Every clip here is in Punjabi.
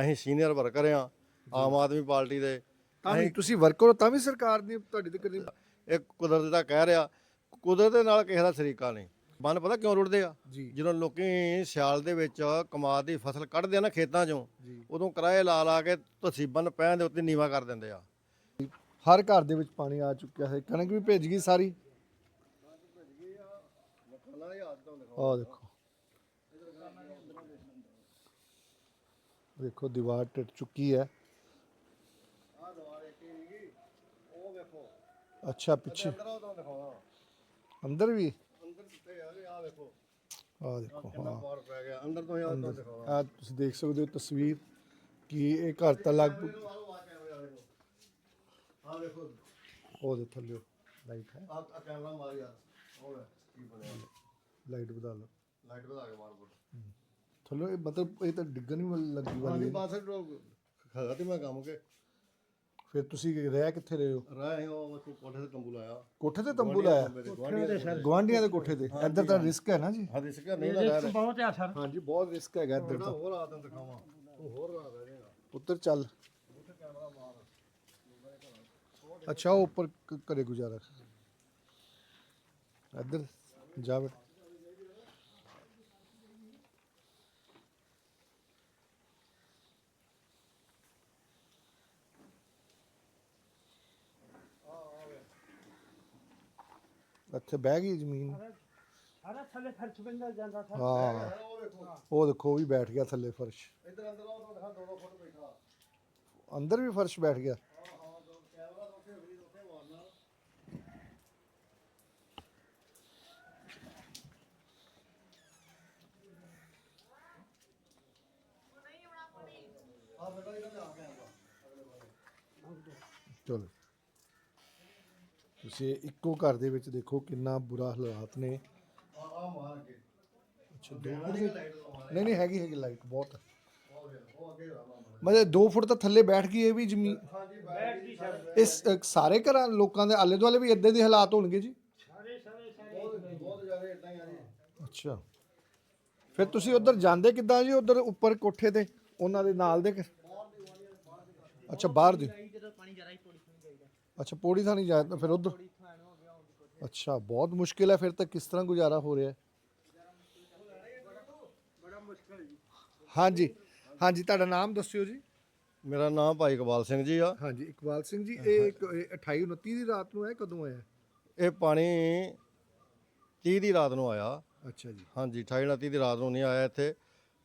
ਅਸੀਂ ਸੀਨੀਅਰ ਵਰਕਰ ਆ ਆਮ ਆਦਮੀ ਪਾਰਟੀ ਦੇ। ਤਾਂ ਵੀ ਤੁਸੀਂ ਵਰਕਰ ਹੋ ਤਾਂ ਵੀ ਸਰਕਾਰ ਨੇ ਤੁਹਾਡੀ ਤੇ ਕਰਨੀ ਇਹ ਕੁਦਰਤ ਦਾ ਕਹਿ ਰਿਹਾ ਕੁਦਰਤ ਦੇ ਨਾਲ ਕਿਸੇ ਦਾ ਸਰੀਕਾ ਨਹੀਂ। ਬੰਨ ਪਤਾ ਕਿਉਂ ਰੁੜਦੇ ਆ? ਜਦੋਂ ਲੋਕੀ ਸਿਆਲ ਦੇ ਵਿੱਚ ਕਮਾਦ ਦੀ ਫਸਲ ਕੱਢਦੇ ਆ ਨਾ ਖੇਤਾਂ 'ਚੋਂ ਉਦੋਂ ਕਿਰਾਏ ਲਾ ਲਾ ਕੇ ਤਸੀਬਨ ਪੈਣ ਦੇ ਉੱਤੇ ਨੀਵਾ ਕਰ ਦਿੰਦੇ ਆ। ਹਰ ਘਰ ਦੇ ਵਿੱਚ ਪਾਣੀ ਆ ਚੁੱਕਿਆ ਹੈ ਕਣਕ ਵੀ ਭੇਜ ਗਈ ਸਾਰੀ। ਆਹ ਦੇਖੋ। ਦੇਖੋ ਦੀਵਾਰ ਟੁੱਟ ਚੁੱਕੀ ਹੈ ਅੱਛਾ ਪਿੱਛੇ ਅੰਦਰ ਵੀ ਅੰਦਰ ਕਿੱਥੇ ਆ ਆ ਵੇਖੋ ਆਹ ਦੇਖੋ ਹਾਂ ਬਾਹਰ ਪੈ ਗਿਆ ਅੰਦਰ ਤੋਂ ਹੀ ਆ ਤੋਂ ਦਿਖਾਓ ਆ ਤੁਸੀਂ ਦੇਖ ਸਕਦੇ ਹੋ ਤਸਵੀਰ ਕਿ ਇਹ ਘਰ ਤਾਂ ਲਗਭਗ ਆ ਵੇਖੋ ਉਹਦੇ ਥੱਲੇ ਲਾਈਟ ਹੈ ਆ ਕੈਮਰਾ ਮਾਰ ਯਾਰ ਉਹ ਵੇ, ਕੀ ਬਣਿਆ ਲਾਈਟ ਵਧਾ ਲਓ ਲਾਈਟ ਵਧਾ ਕੇ ਮਾਰ ਬੋਲ ਥੱਲੇ ਇਹ ਮਤਲਬ ਇਹ ਤਾਂ ਡਿੱਗਣ ਹੀ ਵਾਲੀ ਲੱਗੀ ਵਾਲੀ ਹਾਂਜੀ ਹੈ। ਬਾਸ ਖਗਾ ਤੇ ਮੈਂ ਕੰਮ ਕੇ। ਫਿਰ ਤੁਸੀਂ ਰਹਿ ਕਿੱਥੇ ਰਹੇ ਹੋ? ਰਾਹ ਉਹ ਵੇਖੋ ਕੋਠੇ ਤੇ ਤੰਬੂ ਲਾਇਆ। ਕੋਠੇ ਤੇ ਤੰਬੂ ਲਾਇਆ? ਗਵਾਂਢੀਆਂ ਗਵਾਂਢੀਆਂ ਦੇ ਕੋਠੇ ਤੇ। ਇੱਧਰ ਤਾਂ ਰਿਸਕ ਹੈ ਨਾ ਜੀ। ਹਾਂ ਰਿਸਕ ਨਹੀਂ ਰਹਿ ਬਹੁਤ ਆ ਸਰ। ਹਾਂਜੀ ਬਹੁਤ ਰਿਸਕ ਹੈਗਾ ਇੱਧਰ ਰਿਹਾ ਤਾਂ। ਹੋਰ ਨੂੰ ਦਿਖਾਵਾਂ। ਤੂੰ ਹੋਰ ਰਾਤ ਰਹਿ ਜਾਏਗਾ। ਉੱਤਰ ਚੱਲ। ਅੱਛਾ ਉਹ ਉੱਪਰ ਕ- ਕਰੇ ਗੁਜ਼ਾਰਾ। ਇੱਧਰ ਜਾ ਬੇਟਾ ਇੱਥੇ ਬਹਿ ਗਈ ਜ਼ਮੀਨ। ਸਾਰਾ ਥੱਲੇ ਫਰਸ਼ ਬੰਦਾ ਜਾਂਦਾ ਸਰ। ਹਾਂ। ਉਹ ਦੇਖੋ ਉਹ ਵੀ ਬੈਠ ਗਿਆ ਥੱਲੇ ਫਰਸ਼। ਇੱਧਰ ਅੰਦਰ ਆਓ ਤਾਂ ਦਿਖਾ ਦੋ ਦੋ ਫੁੱਟ ਬੈਠਾ। ਅੰਦਰ ਵੀ ਫਰਸ਼ ਬੈਠ ਗਿਆ। ਚਲੋ। ਤੁਸੀਂ ਇੱਕੋ ਘਰ ਦੇ ਵਿੱਚ ਦੇਖੋ ਕਿੰਨਾ ਬੁਰਾ ਹਾਲਾਤ ਨੇ। ਆ ਮਾਰ ਕੇ ਅੱਛਾ 2 ਫੁੱਟ ਦੀ ਨਹੀਂ ਨਹੀਂ ਹੈਗੀ ਹੈਗੀ ਲਾਈਟ ਬਹੁਤ। ਮਤਲਬ 2 ਫੁੱਟ ਤਾਂ ਥੱਲੇ ਬੈਠ ਗਈ ਇਹ ਵੀ ਜ਼ਮੀਨ। ਹਾਂਜੀ ਬੈਠ ਗਈ ਇਸ ਅ, ਸਾਰੇ ਘਰਾਂ ਲੋਕਾਂ ਦੇ ਆਲੇ ਦੁਆਲੇ ਵੀ ਇਦਾਂ ਦੇ ਹਾਲਾਤ ਹੋਣਗੇ ਜੀ? ਸਾਰੇ ਸਾਰੇ ਸਾਰੇ ਬਹੁਤ ਜ਼ਿਆਦਾ ਇਦਾਂ ਹੀ ਆ ਜੀ ਅੱਛਾ। ਫਿਰ ਤੁਸੀਂ ਉਧਰ ਜਾਂਦੇ ਕਿੱਦਾਂ ਜੀ? ਉਧਰ ਉੱਪਰ ਕੋਠੇ ਤੇ ਉਹਨਾਂ ਦੇ ਨਾਲ ਦੇ ਘਰ? ਅੱਛਾ ਬਾਹਰ ਦੀ। ਜਦੋਂ ਪਾਣੀ ਜ਼ਿਆਦਾ ਹੀ ਅੱਛਾ ਪੌੜੀ ਥਾਂ ਨਹੀਂ ਜਾਇਆ ਫਿਰ ਉਧਰ? ਅੱਛਾ ਬਹੁਤ ਮੁਸ਼ਕਿਲ ਹੈ ਫਿਰ ਤਾਂ ਕਿਸ ਤਰ੍ਹਾਂ ਗੁਜ਼ਾਰਾ ਹੋ ਰਿਹਾ ਹੈ? ਹਾਂਜੀ ਹਾਂਜੀ ਤੁਹਾਡਾ ਨਾਮ ਦੱਸਿਓ ਜੀ। ਮੇਰਾ ਨਾਮ ਭਾਈ ਇਕਬਾਲ ਸਿੰਘ ਜੀ ਆ। ਹਾਂਜੀ ਇਕਬਾਲ ਸਿੰਘ ਜੀ ਇਹ ਇੱਕ- ਇਹ 28 29 ਦੀ ਰਾਤ ਨੂੰ ਹੈ ਕਦੋਂ ਆਇਆ? ਇਹ ਪਾਣੀ 30 ਦੀ ਰਾਤ ਨੂੰ ਆਇਆ। ਅੱਛਾ ਜੀ। ਹਾਂਜੀ 28 29 ਦੀ ਰਾਤ ਨੂੰ ਨਹੀਂ ਆਇਆ ਇੱਥੇ।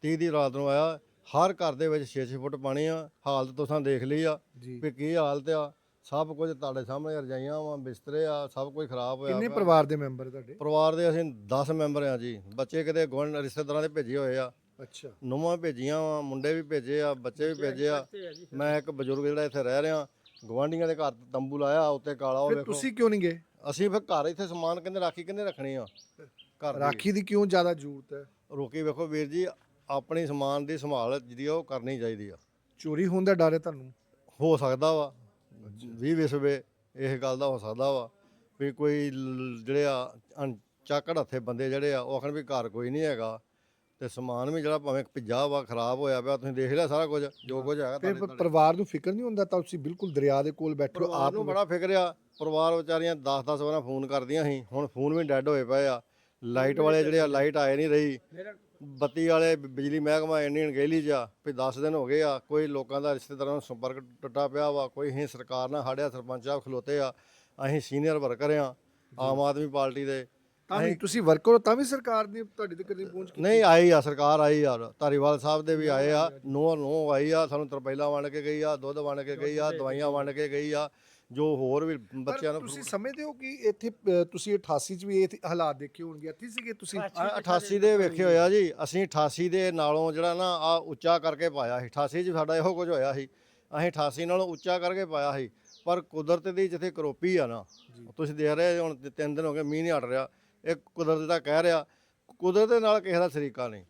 30 ਦੀ ਰਾਤ ਨੂੰ ਆਇਆ। ਹਰ ਘਰ ਦੇ ਵਿੱਚ 6-6 ਫੁੱਟ ਪਾਣੀ ਆ। ਹਾਲਤ ਤੁਸੀਂ ਦੇਖ ਲਈ ਆ ਜੀ। ਵੀ ਕੀ ਹਾਲਤ ਆ। ਸਭ ਕੁਝ ਤੁਹਾਡੇ ਸਾਹਮਣੇ ਰਜਾਈਆਂ ਵਾ ਬਿਸਤਰੇ ਆ ਸਭ ਕੁਝ ਖਰਾਬ ਹੋਇਆ ਕਿੰਨੇ ਪਿਆ। ਪਰਿਵਾਰ ਦੇ ਮੈਂਬਰ ਤੁਹਾਡੇ? ਪਰਿਵਾਰ ਦੇ ਅਸੀਂ 10 ਮੈਂਬਰ ਆ ਜੀ। ਬੱਚੇ ਕਿਤੇ ਗੁਆਂਢ ਰਿਸ਼ਤੇਦਾਰਾਂ ਦੇ ਭੇਜੇ ਹੋਏ ਆ। ਅੱਛਾ। ਨੂੰਹਾਂ ਭੇਜੀਆਂ ਵਾ ਮੁੰਡੇ ਵੀ ਭੇਜੇ ਆ ਬੱਚੇ ਵੀ ਭੇਜੇ ਆ। ਮੈਂ ਇੱਕ ਬਜ਼ੁਰਗ ਜਿਹੜਾ ਇੱਥੇ ਰਹਿ ਰਿਹਾ ਗਵਾਂਢੀਆਂ ਦੇ ਘਰ ਤੰਬੂ ਲਾਇਆ ਉੱਤੇ ਕਾਲਾ ਉਹ ਫਿਰ ਵੇਖੋ। ਤੁਸੀਂ ਕਿਉਂ ਨਹੀਂ ਗਏ? ਅਸੀਂ ਫਿਰ ਘਰ ਇੱਥੇ ਸਮਾਨ ਕਹਿੰਦੇ ਰਾਖੀ ਕਿੰਨੇ ਰੱਖਣੀ ਆ? ਘਰ ਦੀ। ਰਾਖੀ ਦੀ ਕਿਉਂ ਜ਼ਿਆਦਾ ਜ਼ਰੂਰਤ ਹੈ? ਰੋਕੀ ਵੇਖੋ ਵੀਰ ਜੀ ਆਪਣੀ ਸਮਾਨ ਦੀ ਸੰਭਾਲ ਜਿਹੜੀ ਆ ਉਹ ਕਰਨੀ ਚਾਹੀਦੀ ਆ। ਚੋਰੀ ਹੋਣ ਦਾ ਡਰ ਹੈ ਤੁਹਾਨੂੰ? ਹੋ ਸਕਦਾ ਵਾ। ਵੀ ਵਿਸਵੇ ਇਹ ਗੱਲ ਦਾ ਹੋ ਸਕਦਾ ਵਾ ਵੀ ਕੋਈ ਲ- ਜਿਹੜੇ ਆ ਅਣ- ਚਾਕੜ ਹੱਥੇ ਬੰਦੇ ਜਿਹੜੇ ਆ ਉਹ ਆਖਣ ਵੀ ਘਰ ਕੋਈ ਨਹੀਂ ਹੈਗਾ ਤੇ ਸਮਾਨ ਵੀ ਜਿਹੜਾ ਭਾਵੇਂ ਭਿੱਜਾ ਵਾ ਖਰਾਬ ਹੋਇਆ ਪਿਆ ਤੁਸੀਂ ਦੇਖ ਲਿਆ ਸਾਰਾ ਕੁਝ ਜੋ ਕੁਝ ਹੈਗਾ ਫਿਰ ਤੁਹਾਡੇ- ਪਰਿਵਾਰ ਨੂੰ ਫਿਕਰ ਨਹੀਂ ਹੁੰਦਾ ਤਾਂ ਤੁਸੀਂ ਬਿਲਕੁਲ ਦਰਿਆ ਦੇ ਕੋਲ ਬੈਠੇ ਹੋ ਪਰਿਵਾਰ ਆਪ ਨੂੰ ਬੜਾ ਫਿਕਰ ਆ ਪਰਿਵਾਰ ਵਿਚਾਰੀਆਂ 10-10 ਵਾਰਾਂ ਫੋਨ ਕਰਦੀਆਂ ਸੀ ਹੁਣ ਫੋਨ ਵੀ ਡੈੱਡ ਹੋਏ ਪਏ ਆ ਲਾਈਟ ਵਾਲੇ ਜਿਹੜੇ ਆ ਲਾਈਟ ਆਏ ਨਹੀਂ ਰਹੀ। ਬੱਤੀ ਵਾਲੇ ਬਿਜਲੀ ਮਹਿਕਮਾ ਅਣਗਹਿਲੀ ਚ ਆ ਵੀ 10 ਦਿਨ ਹੋ ਗਏ ਆ ਕੋਈ ਲੋਕਾਂ ਦਾ ਰਿਸ਼ਤੇਦਾਰਾਂ ਨਾਲ ਸੰਪਰਕ ਟੁੱਟਾ ਪਿਆ ਵਾ ਕੋਈ ਹੀ ਸਰਕਾਰ ਨਾਲ ਸਾਡੇ ਸਰਪੰਚ ਸਾਹਿਬ ਖਲੋਤੇ ਆ ਅਸੀਂ ਸੀਨੀਅਰ ਵਰਕਰ ਆ ਆਮ ਆਦਮੀ ਪਾਰਟੀ ਦੇ। ਤਾਂ ਵੀ ਤੁਸੀਂ ਵਰਕਰ ਹੋ ਤਾਂ ਵੀ ਸਰਕਾਰ ਨੇ ਤੁਹਾਡੇ ਤੇ ਕਦੇ ਪਹੁੰਚ ਕੀਤੀ? ਨਹੀਂ ਆਈ ਆ ਸਰਕਾਰ ਆਈ ਆ ਧਾਰੀਵਾਲ ਸਾਹਿਬ ਦੇ ਵੀ ਆਏ ਆ ਨੋ ਨੋ ਆਈ ਆ ਸਾਨੂੰ ਤਰਪੈਲਾ ਵੰਡ ਕੇ ਗਈ ਆ ਦੁੱਧ ਵੰਡ ਕੇ ਗਈ ਆ ਦਵਾਈਆਂ ਵੰਡ ਕੇ ਗਈ ਆ ਜੋ ਹੋਰ ਵੀ ਬੱਚਿਆਂ ਨੂੰ ਤੁਸੀਂ ਸਮਝਦੇ ਹੋ ਕਿ ਇੱਥੇ ਅ, ਤੁਸੀਂ 88 ਚ ਵੀ ਇਹ ਹਾਲਾਤ ਦੇਖੇ ਹੋਣਗੇ ਇੱਥੇ ਸੀਗੇ ਤੁਸੀਂ? ਆ 88 ਦੇ ਵੇਖੇ ਹੋਇਆ ਜੀ ਅਸੀਂ 88 ਦੇ ਨਾਲੋਂ ਜਿਹੜਾ ਨਾ ਆ ਉੱਚਾ ਕਰਕੇ ਪਾਇਆ ਸੀ 88 ਚ ਸਾਡਾ ਇਹੋ ਕੁਝ ਹੋਇਆ ਸੀ ਅਸੀਂ 88 ਨਾਲੋਂ ਉੱਚਾ ਕਰਕੇ ਪਾਇਆ ਸੀ ਪਰ ਕੁਦਰਤ ਦੀ ਜਿੱਥੇ ਕਰੋਪੀ ਆ ਨਾ ਤੁਸੀਂ ਦੇਖ ਰਹੇ ਹੋ ਹੁਣ ਤਿੰਨ ਦਿਨ ਹੋ ਗਏ ਮੀਂਹ ਨਹੀਂ ਹਟ ਰਿਹਾ ਇਹ ਕੁਦਰਤ ਦਾ ਕਹਿ ਰਿਹਾ ਕੁਦਰਤ ਦੇ ਨਾਲ ਕਿਸੇ ਦਾ ਸਰੀਕਾ ਨਹੀਂ।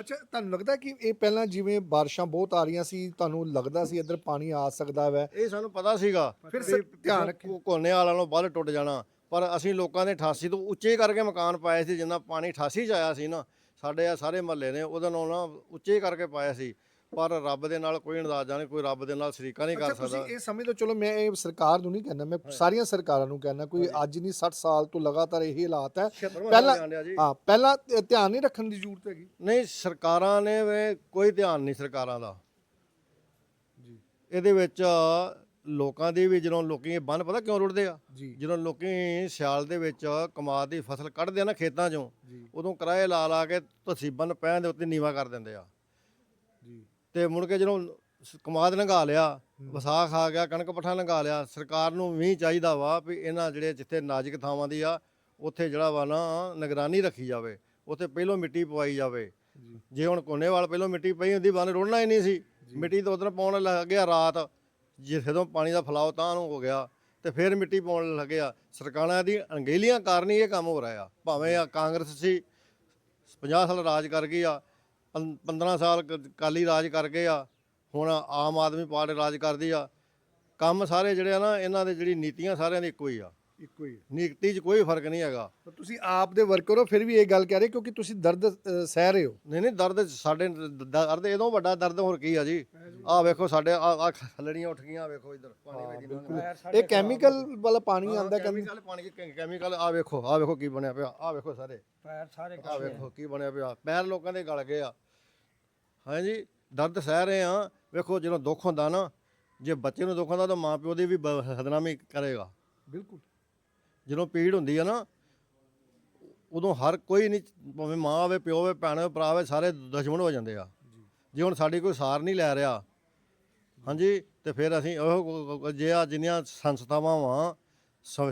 ਅੱਛਾ ਤੁਹਾਨੂੰ ਲੱਗਦਾ ਕਿ ਇਹ ਪਹਿਲਾਂ ਜਿਵੇਂ ਬਾਰਿਸ਼ਾਂ ਬਹੁਤ ਆ ਰਹੀਆਂ ਸੀ ਤੁਹਾਨੂੰ ਲੱਗਦਾ ਸੀ ਇੱਧਰ ਪਾਣੀ ਆ ਸਕਦਾ ਵੈ? ਇਹ ਸਾਨੂੰ ਪਤਾ ਸੀਗਾ ਫਿਰ ਸ- ਧਿਆਨ ਰੱਖਿਓ। ਕੋਨੇ ਵਾਲਾਂ ਨੂੰ ਵੱਧ ਟੁੱਟ ਜਾਣਾ। ਪਰ ਅਸੀਂ ਲੋਕਾਂ ਦੇ 88 ਤੋਂ ਉੱਚੇ ਕਰਕੇ ਮਕਾਨ ਪਾਏ ਸੀ ਜਿੰਨਾ ਪਾਣੀ 88 ਚ ਆਇਆ ਸੀ ਨਾ ਸਾਡੇ ਆ ਸਾਰੇ ਮਹੱਲੇ ਨੇ ਉਹਦੇ ਨਾਲ ਨਾ ਉੱਚੇ ਕਰਕੇ ਪਾਇਆ ਸੀ। ਪਰ ਰੱਬ ਦੇ ਨਾਲ ਕੋਈ ਅੰਦਾਜ਼ਾ ਨਹੀਂ ਕੋਈ ਰੱਬ ਦੇ ਨਾਲ ਸ਼ਰੀਕਾ ਨਹੀਂ ਕਰ ਅੱਛਾ ਤੁਸੀਂ ਸਕਦਾ। ਇਹ ਸਮੇਂ ਤੋਂ ਚਲੋ ਮੈਂ ਇਹ ਸਰਕਾਰ ਨੂੰ ਨਹੀਂ ਕਹਿੰਦਾ ਮੈਂ ਸਾਰੀਆਂ ਸਰਕਾਰਾਂ ਨੂੰ ਕਹਿੰਦਾ ਕੋਈ ਅੱਜ ਨਹੀਂ 60 ਸਾਲ ਤੋਂ ਲਗਾਤਾਰ ਇਹ ਹਾਲਾਤ ਹੈ। ਪਹਿਲਾਂ ਹਾਂ ਪਹਿਲਾਂ ਧਿ- ਧਿਆਨ ਨਹੀਂ ਰੱਖਣ ਦੀ ਜ਼ਰੂਰਤ ਹੈਗੀ। ਨਹੀਂ ਸਰਕਾਰਾਂ ਨੇ ਵੇ ਕੋਈ ਧਿਆਨ ਨਹੀਂ ਸਰਕਾਰਾਂ ਦਾ। ਜੀ। ਇਹਦੇ ਵਿੱਚ ਲੋਕਾਂ ਦੀ ਵੀ ਜਦੋਂ ਲੋਕੀ ਇਹ ਬੰਨ ਪਤਾ ਕਿਉਂ ਰੁੜਦੇ ਆ? ਜੀ। ਜਦੋਂ ਲੋਕੀ ਸਿਆਲ ਦੇ ਵਿੱਚ ਕਮਾਦ ਦੀ ਫਸਲ ਕੱਢਦੇ ਆ ਨਾ ਖੇਤਾਂ 'ਚੋਂ ਜੀ। ਉਦੋਂ ਕਿਰਾਏ ਲਾ ਲਾ ਕੇ ਤਸੀਬਨ ਪੈਣ ਦੇ ਉੱਤੇ ਨੀਵਾ ਕਰ ਦਿੰਦੇ ਆ। ਤੇ ਮੁੜ ਕੇ ਜਦੋਂ ਸ- ਕਮਾਦ ਲੰਘਾ ਲਿਆ ਵਿਸਾਖ ਆ ਗਿਆ ਕਣਕ ਪੱਠਾ ਲੰਘਾ ਲਿਆ ਸਰਕਾਰ ਨੂੰ ਵੀ ਚਾਹੀਦਾ ਵਾ ਵੀ ਇਹਨਾਂ ਜਿਹੜੇ ਜਿੱਥੇ ਨਾਜ਼ੁਕ ਥਾਵਾਂ ਦੀ ਆ ਉੱਥੇ ਜਿਹੜਾ ਵਾ ਨਾ ਨਿਗਰਾਨੀ ਰੱਖੀ ਜਾਵੇ ਉੱਥੇ ਪਹਿਲੋਂ ਮਿੱਟੀ ਪਵਾਈ ਜਾਵੇ। ਜੀ। ਜੇ ਹੁਣ ਕੋਨੇਵਾਲ ਪਹਿਲੋਂ ਮਿੱਟੀ ਪਈ ਹੁੰਦੀ ਬੰਨ ਰੁੜਨਾ ਹੀ ਨਹੀਂ ਸੀ। ਮਿੱਟੀ ਤਾਂ ਉਧਰ ਪਾਉਣ ਲੱਗ ਗਿਆ ਰਾਤ ਜਿੱਥੇ ਤੋਂ ਪਾਣੀ ਦਾ ਫਲਾਅ ਤਾਂ ਨੂੰ ਹੋ ਗਿਆ ਤੇ ਫਿਰ ਮਿੱਟੀ ਪਾਉਣ ਲੱਗਿਆ। ਸਰਕਾਰਾਂ ਦੀ ਅਣਗਹਿਲੀਆਂ ਕਾਰਨ ਹੀ ਇਹ ਕੰਮ ਹੋ ਰਿਹਾ ਆ। ਭਾਵੇਂ ਆ ਕਾਂਗਰਸ ਸੀ 50 ਸਾਲ ਰਾਜ ਕਰ ਗਈ ਆ ਪੰ- 15 ਸਾਲ ਕ- ਕਾਲੀ ਰਾਜ ਕਰ ਗਏ ਆ, ਹੁਣ ਆਮ ਆਦਮੀ ਪਾਰਟੀ ਰਾਜ ਕਰਦੀ ਆ। ਕੰਮ ਸਾਰੇ ਜਿਹੜੇ ਆ ਨਾ, ਇਹਨਾਂ ਦੇ ਜਿਹੜੀ ਨੀਤੀਆਂ ਸਾਰਿਆਂ ਦੀ ਇੱਕੋ ਹੀ ਆ। ਇੱਕੋ ਹੀ। ਨੀਤੀ 'ਚ ਕੋਈ ਫ਼ਰਕ ਨਹੀਂ ਹੈਗਾ। ਪਰ ਤੁਸੀਂ ਆਪ ਦੇ ਵਰਕਰ ਹੋ ਫਿਰ ਵੀ ਇਹ ਗੱਲ ਕਹਿ ਰਹੇ ਕਿਉਂਕਿ ਤੁਸੀਂ ਦਰਦ ਅ, ਸਹਿ ਰਹੇ ਹੋ। ਨਹੀਂ ਨਹੀਂ ਦਰਦ ਸਾਡੇ ਦ- ਦਰਦ ਇਹਦੋਂ ਵੱਡਾ ਦਰਦ ਹੋਰ ਕੀ ਆ ਜੀ। ਆਹ ਵੇਖੋ ਸਾਡੇ ਆ ਖੱਲੜੀਆਂ ਉੱਠ ਗਈਆਂ ਆਹ ਵੇਖੋ ਇੱਧਰ ਪਾਣੀ ਵਿੱਚ ਇਹ ਕੈਮੀਕਲ ਵਾਲਾ ਪਾਣੀ ਆਂਦਾ ਕਹਿੰਦੇ। ਕੈਮੀਕਲ ਪਾਣੀ ਕੈਮੀਕਲ ਆ ਵੇਖੋ ਆ ਵੇਖੋ ਕੀ ਬਣਿਆ ਪਿਆ ਆ ਵੇਖੋ ਸਾਰੇ। ਪੈਰ ਸਾਰੇ ਆ ਵੇਖੋ ਕੀ ਬਣਿਆ ਪਿਆ ਪੈਰ ਲੋਕਾਂ ਦੇ ਗਲ ਗਏ ਆ। ਹਾਂਜੀ ਦਰਦ ਸਹਿ ਰਹੇ ਆ ਵੇਖੋ ਜਦੋਂ ਦੁੱਖ ਹੁੰਦਾ ਨਾ ਜੇ ਬੱਚੇ ਨੂੰ ਦੁੱਖ ਹੁੰਦਾ ਤਾਂ ਮਾਂ ਪਿਓ ਦੀ ਵੀ ਬ- ਬਦਨਾਮੀ ਕਰੇਗਾ। ਬਿਲਕੁਲ। ਜਦੋਂ ਪੀੜ ਹੁੰਦੀ ਆ ਨਾ ਉਦੋਂ ਹਰ ਕੋਈ ਨਹੀਂ ਭਾਵੇਂ ਮਾਂ ਹੋਵੇ ਪਿਓ ਹੋਵੇ ਭੈਣ ਹੋਵੇ ਭਰਾ ਹੋਵੇ ਸਾਰੇ ਦੁਸ਼ਮਣ ਹੋ ਜਾਂਦੇ ਆ। ਜੇ। ਹੁਣ ਸਾਡੀ ਕੋਈ ਸਾਰ ਨਹੀਂ ਲੈ ਰਿਹਾ ਹਾਂਜੀ ਤੇ ਫਿਰ ਅਸੀਂ ਉਹ ਜੇ ਆ ਜਿੰਨੀਆਂ ਸੰਸਥਾਵਾਂ ਵਾਂ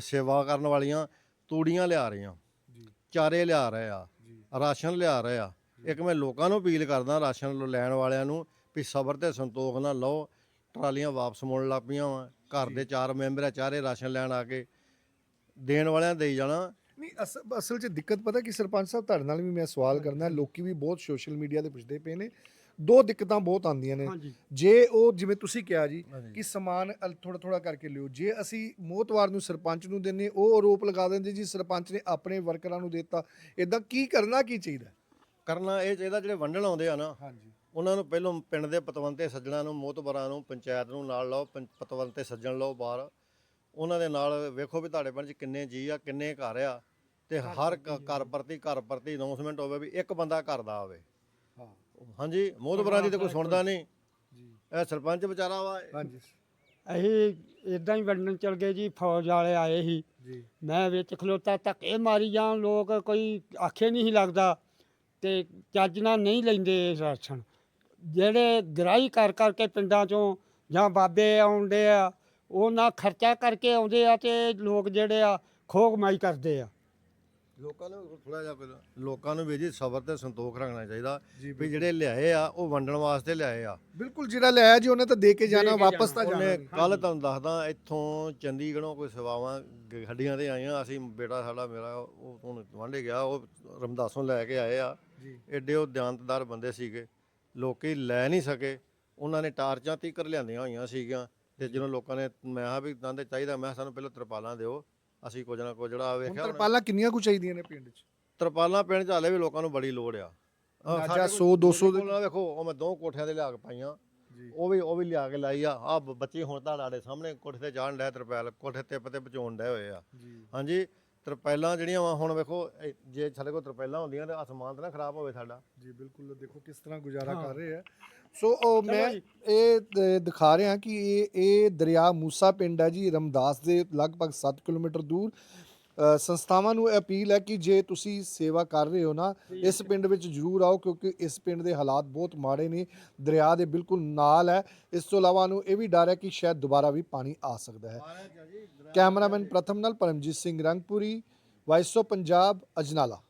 ਸੇਵਾ ਕਰਨ ਵਾਲੀਆਂ ਤੂੜੀਆਂ ਲਿਆ ਰਹੀਆਂ। ਜੀ। ਚਾਰੇ ਲਿਆ ਰਹੇ ਆ। ਰਾਸ਼ਨ ਲਿਆ ਰਹੇ ਆ। ਇੱਕ ਮੈਂ ਲੋਕਾਂ ਨੂੰ ਅਪੀਲ ਕਰਦਾ ਰਾਸ਼ਨ ਲੈਣ ਵਾਲਿਆਂ ਨੂੰ ਵੀ ਸਬਰ ਤੇ ਸੰਤੋਖ ਨਾਲ ਲਓ। ਟਰਾਲੀਆਂ ਵਾਪਸ ਮੁੜਨ ਲੱਗ ਪਈਆਂ ਵਾ। ਘਰ ਦੇ ਚਾਰ ਮੈਂਬਰ ਆ ਚਾਰੇ ਰਾਸ਼ਨ ਲੈਣ ਆ ਕੇ ਦੇਣ ਵਾਲਿਆਂ ਦੇਈ ਜਾਣਾ। ਨਹੀਂ ਅਸ- ਅਸਲ 'ਚ ਦਿੱਕਤ ਪਤਾ ਕਿ ਸਰਪੰਚ ਸਾਹਿਬ ਤੁਹਾਡੇ ਨਾਲ ਵੀ ਮੈਂ ਸਵਾਲ ਕਰਨਾ। ਲੋਕੀ ਵੀ ਬਹੁਤ ਸੋਸ਼ਲ ਮੀਡੀਆ ਤੇ ਪੁੱਛਦੇ ਪਏ ਨੇ। ਦੋ ਦਿੱਕਤਾਂ ਬਹੁਤ ਆਉਂਦੀਆਂ ਨੇ। ਹਾਂਜੀ। ਜੇ ਉਹ ਜਿਵੇਂ ਤੁਸੀਂ ਕਿਹਾ ਜੀ। ਕਿ ਸਮਾਨ ਥੋੜਾ ਥੋੜਾ ਕਰਕੇ ਲਿਓ। ਜੇ ਅਸੀਂ ਮੋਹਤਵਾਰ ਨੂੰ ਸਰਪੰਚ ਨੂੰ ਦਿੰਨੇ ਉਹ ਆਰੋਪ ਲਗਾ ਦਿੰਦੇ ਜੀ ਸਰਪੰਚ ਨੇ ਆਪਣੇ ਵਰਕਰਾਂ ਨੂੰ ਦਿੱਤਾ। ਇਦਾਂ ਕੀ ਕਰਨਾ ਕੀ ਚਾਹੀਦਾ? ਕਰਨਾ ਇਹ ਚਾਹੀਦਾ ਜਿਹੜੇ ਵੰਡਣ ਆਉਂਦੇ ਆ ਨਾ ਹਾਂਜੀ। ਉਹਨਾਂ ਨੂੰ ਪਹਿਲਾਂ ਪਿੰਡ ਦੇ ਪਤਵੰਤੇ ਸੱਜਣਾ ਨੂੰ ਮੋਤਬਰਾਂ ਨੂੰ ਪੰਚਾਇਤ ਨੂੰ ਨਾਲ ਲਾਓ ਪੰ- ਪਤਵੰਤੇ ਸੱਜਣ ਲਓ ਬਾਹਰ। ਉਹਨਾਂ ਦੇ ਨਾਲ ਵੇਖੋ ਵੀ ਤੁਹਾਡੇ ਪਿੰਡ 'ਚ ਕਿੰਨੇ ਜੀ ਆ ਕਿੰਨੇ ਘਰ ਆ ਤੇ ਹਰ ਕ- ਘਰ ਪ੍ਰਤੀ ਘਰ ਪ੍ਰਤੀ ਅਨਾਉਂਸਮੈਂਟ ਹੋਵੇ ਵੀ ਇੱਕ ਬੰਦਾ ਘਰ ਦਾ ਆਵੇ। ਹਾਂ। ਹਾਂਜੀ ਮੋਤਬਰਾਂ ਦੀ ਤਾਂ ਕੋਈ ਸੁਣਦਾ ਨਹੀਂ। ਜੀ। ਇਹ ਸਰਪੰਚ ਵਿਚਾਰਾ ਵਾ ਹਾਂਜੀ। ਅਸੀਂ ਇਦਾਂ ਹੀ ਵੰਡਣ ਚਲ ਗਏ ਜੀ ਫੌਜ ਵਾਲੇ ਆਏ ਸੀ। ਜੀ। ਮੈਂ ਵਿੱਚ ਖਲੋਤਾ ਧੱਕੇ ਮਾਰੀ ਜਾਣ ਲੋਕ ਕੋਈ ਆਖੇ ਨਹੀਂ ਸੀ ਲੱਗਦਾ ਤੇ ਚੱਜ ਨਾਲ ਨਹੀਂ ਲੈਂਦੇ ਇਹ ਰਾਸ਼ਨ। ਜਿਹੜੇ ਗ੍ਰਾਈ ਕਰ ਕਰਕੇ ਪਿੰਡਾਂ ਚੋਂ ਜਾਂ ਬਾਬੇ ਆਉਂਦੇ ਆ ਉਹਨਾਂ ਖਰਚਾ ਕਰਕੇ ਆਉਂਦੇ ਆ ਤੇ ਲੋਕ ਜਿਹੜੇ ਆ ਖੋਹ ਕਮਾਈ ਕਰਦੇ ਆ। ਲੋਕਾਂ ਨੂੰ ਥੋੜਾ ਜਿਹਾ ਪਹਿਲਾਂ- ਲੋਕਾਂ ਨੂੰ ਵੀ ਜੀ ਸਬਰ ਤੇ ਸੰਤੋਖ ਰੱਖਣਾ ਚਾਹੀਦਾ ਵੀ ਜਿਹੜੇ ਲਿਆਏ ਆ ਉਹ ਵੰਡਣ ਵਾਸਤੇ ਲਿਆਏ ਆ। ਬਿਲਕੁਲ ਜਿਹੜਾ ਲਿਆ ਜੀ ਉਹਨੇ ਤਾਂ ਦੇ ਕੇ ਜਾਣਾ ਵਾਪਸ ਤਾਂ ਜਾਣਾ। ਕੱਲ ਤੁਹਾਨੂੰ ਦੱਸਦਾ ਇੱਥੋਂ ਚੰਡੀਗੜ੍ਹੋਂ ਕੋਈ ਸੇਵਾਵਾਂ ਗੱਡੀਆਂ ਤੇ ਆਈਆਂ ਅਸੀਂ ਬੇਟਾ ਸਾਡਾ ਮੇਰਾ ਉਹ ਹੁਣ ਵਾਂਢੇ ਗਿਆ ਉਹ ਰਮਦਾਸੋਂ ਲੈ ਕੇ ਆਏ ਆ। ਜੀ। ਐਡੇ ਉਹ ਦਿਆਨਤਦਾਰ ਬੰਦੇ ਸੀਗੇ ਲੋਕੀ ਲੈ ਨਹੀਂ ਸਕੇ। ਉਹਨਾਂ ਨੇ ਟਾਰਚਾਂ ਤੀਕਰ ਲਿਆਂਦੀਆਂ ਹੋਈਆਂ ਸੀਗੀਆਂ। ਤੇ ਜਦੋਂ ਲੋਕਾਂ ਨੇ ਮੈਂ ਕਿਹਾ ਵੀ ਦੰਦੇ ਚਾਹੀਦਾ ਮੈਂ ਕਿਹਾ ਸਾਨੂੰ ਪਹਿਲਾਂ ਤਰਪਾਲਾਂ ਦਿਓ। ਅਸੀਂ ਕੁਝ ਨਾ ਕੁਝ ਜਿਹੜਾ ਹੁਣ ਵੇਖਿਆ। ਤਰਪਾਲਾਂ ਕਿੰਨੀਆਂ ਕੁ ਚਾਹੀਦੀਆਂ ਨੇ ਪਿੰਡ 'ਚ? ਤਰਪਾਲਾਂ ਪਿੰਡ ਚ ਹਾਲੇ ਵੀ ਲੋਕਾਂ ਨੂੰ ਬੜੀ ਲੋੜ ਆ। ਆਹ ਅੰਦਾਜ਼ਾ ਸਾਡੇ 100 200 ਦੇ ਕੋਲ ਨਾ ਵੇਖੋ ਉਹ ਮੈਂ ਦੋ ਕੋਠਿਆਂ ਤੇ ਲਿਆ ਕੇ ਪਾਈਆਂ। ਜੀ। ਉਹ ਵੀ ਉਹ ਵੀ ਲਿਆ ਕੇ ਲਾਈ ਆ। ਆ ਬੱਚੇ ਹੁਣ ਤਾਂ ਸਾਡੇ ਸਾਹਮਣੇ ਕੋਠੇ ਤੇ ਜਾਣ ਡੈ ਤਰਪੈਲ ਕੋਠੇ ਤੇ ਪਤੇ ਪਚਾਉਣ ਡੈ ਹੋਏ ਆ। ਜੀ। ਹਾਂਜੀ ਤਰਪੈਲਾਂ ਜਿਹੜੀਆਂ ਵਾ ਹੁਣ ਵੇਖੋ ਇਹ ਜੇ ਸਾਡੇ ਕੋਲ ਤਰਪੈਲਾਂ ਹੁੰਦੀਆਂ ਤੇ ਅਸਮਾਨ ਤਾਂ ਨਾ ਖਰਾਬ ਹੋਵੇ ਸਾਡਾ। ਜੀ ਬਿਲਕੁਲ। ਦੇਖੋ ਕਿਸ ਤਰ੍ਹਾਂ ਗੁਜ਼ਾਰਾ ਕਰ ਰਹੇ ਆ। ਸੋ ਉਹ ਮੈਂ। ਇਹ ਦ- ਦਿਖਾ ਰਿਹਾ ਕਿ ਇਹ ਇਹ ਦਰਿਆ ਮੂਸਾ ਪਿੰਡ ਹੈ ਜੀ ਰਮਦਾਸ ਦੇ ਲਗਭਗ 7 ਕਿਲੋਮੀਟਰ ਦੂਰ। ਅ, ਸੰਸਥਾਵਾਂ ਨੂੰ ਇਹ ਅਪੀਲ ਹੈ ਕਿ ਜੇ ਤੁਸੀਂ ਸੇਵਾ ਕਰ ਰਹੇ ਹੋ ਨਾ ਇਸ ਪਿੰਡ ਵਿੱਚ ਜ਼ਰੂਰ ਆਓ ਕਿਉਂਕਿ ਇਸ ਪਿੰਡ ਦੇ ਹਾਲਾਤ ਬਹੁਤ ਮਾੜੇ ਨੇ। ਦਰਿਆ ਦੇ ਬਿਲਕੁਲ ਨਾਲ ਹੈ। ਇਸ ਤੋਂ ਇਲਾਵਾ ਨੂੰ ਇਹ ਵੀ ਡਰ ਹੈ ਕਿ ਸ਼ਾਇਦ ਦੁਬਾਰਾ ਵੀ ਪਾਣੀ ਆ ਸਕਦਾ ਹੈ। ਕੈਮਰਾਮੈਨ ਪ੍ਰਥਮ ਨਾਲ ਪਰਮਜੀਤ ਸਿੰਘ ਰੰਗਪੁਰੀ ਵਾਇਸ ਪੰਜਾਬ ਅਜਨਾਲਾ।